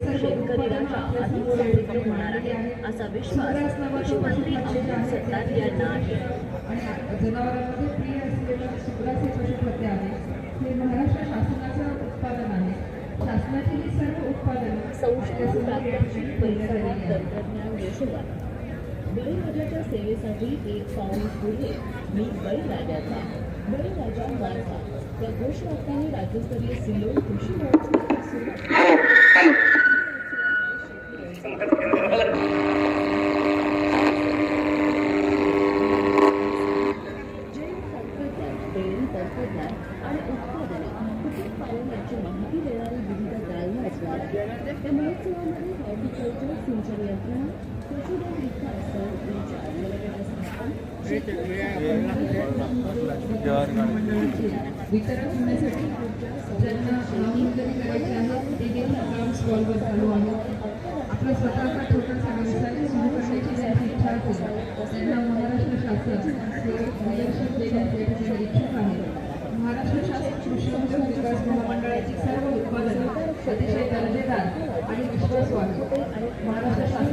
शेतकरी राजा अधिक होणार आहे असा विश्वास कृषीमंत्री अब्दुल सत्तार यांना आहे. जनावरांमध्ये प्रिय असलेलं शुक्राचे पशुखाद्य आहे. हे महाराष्ट्र शासनाचं उत्पादन आहे शासनाची ही सर्व उत्पादनं संशोधन तंत्रज्ञान यशोगा बळीराजाच्या सेवेसाठी एक पाऊल पुढे मी बळीराजाचा बळीराजा माझा या घोषवाक्याने राज्यस्तरीय सिल्लोड कृषी महोत्सवाची सुरुवात जैव तंत्रज्ञान तंत्रज्ञान आणि उत्पादने कुक्कुटपालन यांची माहिती देणारी विविध दालनं असणार या महोत्सवामध्ये हॉर्टिकल्चर सिंचन यंत्रणा पशुधन विकास ऊर्जा जलगट वितरण होण्यासाठी ज्यांना नामनोंदणी करायची आहे ते देखील काम स्टॉलवर चालू आहे आपला स्वतःचा छोटासा व्यवसाय सुरू करण्याची ज्यांची इच्छा असेल त्यांना महाराष्ट्र शासन हे निदर्शन देण्यास या ठिकाणी इच्छुक आहे महाराष्ट्र शासन कृषी उद्योग विकास महामंडळाची सर्व उत्पादनं अतिशय दर्जेदार आणि विश्वासवाद महाराष्ट्र शासनाच्या